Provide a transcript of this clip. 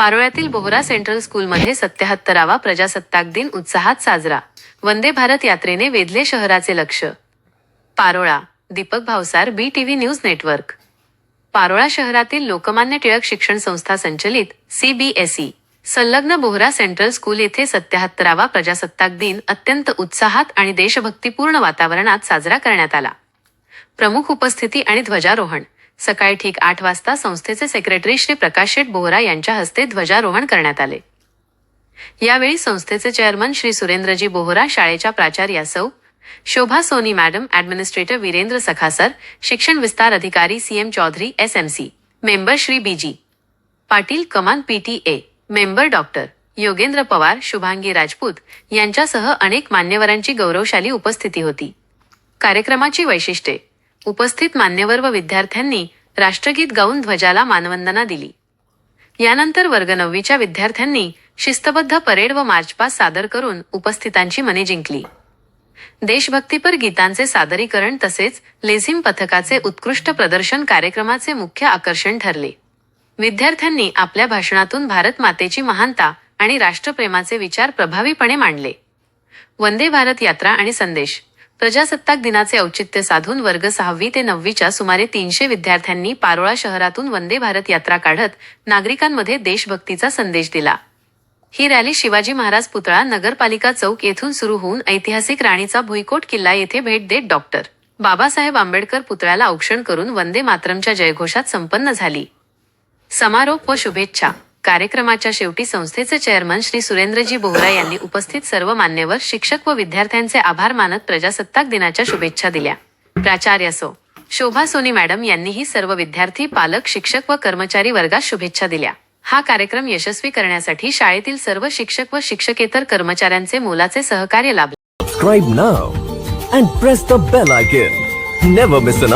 पारोळ्यातील Bohra central स्कूलमध्ये सत्याहत्तरावा प्रजासत्ताक दिन उत्साहात साजरा. वंदे भारत यात्रेने वेधले शहराचे लक्ष. Parola Deepak Bhavsar B TV news network. Parola शहरातील लोकमान्य टिळक शिक्षण संस्था संचलित सीबीएसई संलग्न बोहरा सेंट्रल स्कूल येथे सत्याहत्तरावा प्रजासत्ताक दिन अत्यंत उत्साहात आणि देशभक्तीपूर्ण वातावरणात साजरा करण्यात आला. प्रमुख उपस्थिती आणि ध्वजारोहण. सकाळी ठीक आठ वाजता संस्थेचे सेक्रेटरी श्री प्रकाश शेठ बोहरा यांच्या हस्ते ध्वजारोहण करण्यात आले. यावेळी संस्थेचे चेअरमन श्री सुरेंद्रजी बोहरा शाळेच्या प्राचार्या सौ. शोभा सोनी मॅडम ॲडमिनिस्ट्रेटर वीरेंद्र सखासर शिक्षण विस्तार अधिकारी CM Chaudhary S M C. Member Shri BG Patil कमान PTA member doctor Yogendra Pawar Shubhangi Rajput यांच्यासह अनेक मान्यवरांची गौरवशाली उपस्थिती होती. कार्यक्रमाची वैशिष्ट्ये. उपस्थित मान्यवर व विद्यार्थ्यांनी राष्ट्रगीत गाऊन ध्वजाला मानवंदना दिली. यानंतर वर्ग नववीच्या विद्यार्थ्यांनी शिस्तबद्ध परेड व मार्चपास सादर करून उपस्थितांची मने जिंकली. देशभक्तीपर गीतांचे सादरीकरण तसेच लेझिम पथकाचे उत्कृष्ट प्रदर्शन कार्यक्रमाचे मुख्य आकर्षण ठरले. विद्यार्थ्यांनी आपल्या भाषणातून भारत मातेची महानता आणि राष्ट्रप्रेमाचे विचार प्रभावीपणे मांडले. वंदे भारत यात्रा आणि संदेश. प्रजासत्ताक दिनाचे औचित्य साधून वर्ग सहावी ते नववीच्या सुमारे तीनशे विद्यार्थ्यांनी पारोळा शहरातून वंदे भारत यात्रा काढत नागरिकांमध्ये देशभक्तीचा संदेश दिला. ही रॅली शिवाजी महाराज पुतळा नगरपालिका चौक येथून सुरू होऊन ऐतिहासिक राणीचा भुईकोट किल्ला येथे भेट देत डॉक्टर बाबासाहेब आंबेडकर पुतळ्याला औक्षण करून वंदे मातरमच्या जयघोषात संपन्न झाली. समारोप व शुभेच्छा. कार्यक्रमाच्या शेवटी संस्थेचे चेअरमन श्री सुरेंद्रजी बोहरा यांनी उपस्थित सर्व मान्यवर शिक्षक व विद्यार्थ्यांचे आभार मानत प्रजासत्ताक दिनाच्या शुभेच्छा दिल्या प्राचार्य सो शोभा सोनी मॅडम यांनीही सर्व विद्यार्थी पालक शिक्षक व कर्मचारी वर्गास शुभेच्छा दिल्या हा कार्यक्रम यशस्वी करण्यासाठी शाळेतील सर्व शिक्षक व शिक्षकेतर कर्मचाऱ्यांचे मोलाचे सहकार्य लाभले Subscribe now and press the bell icon. Never miss an.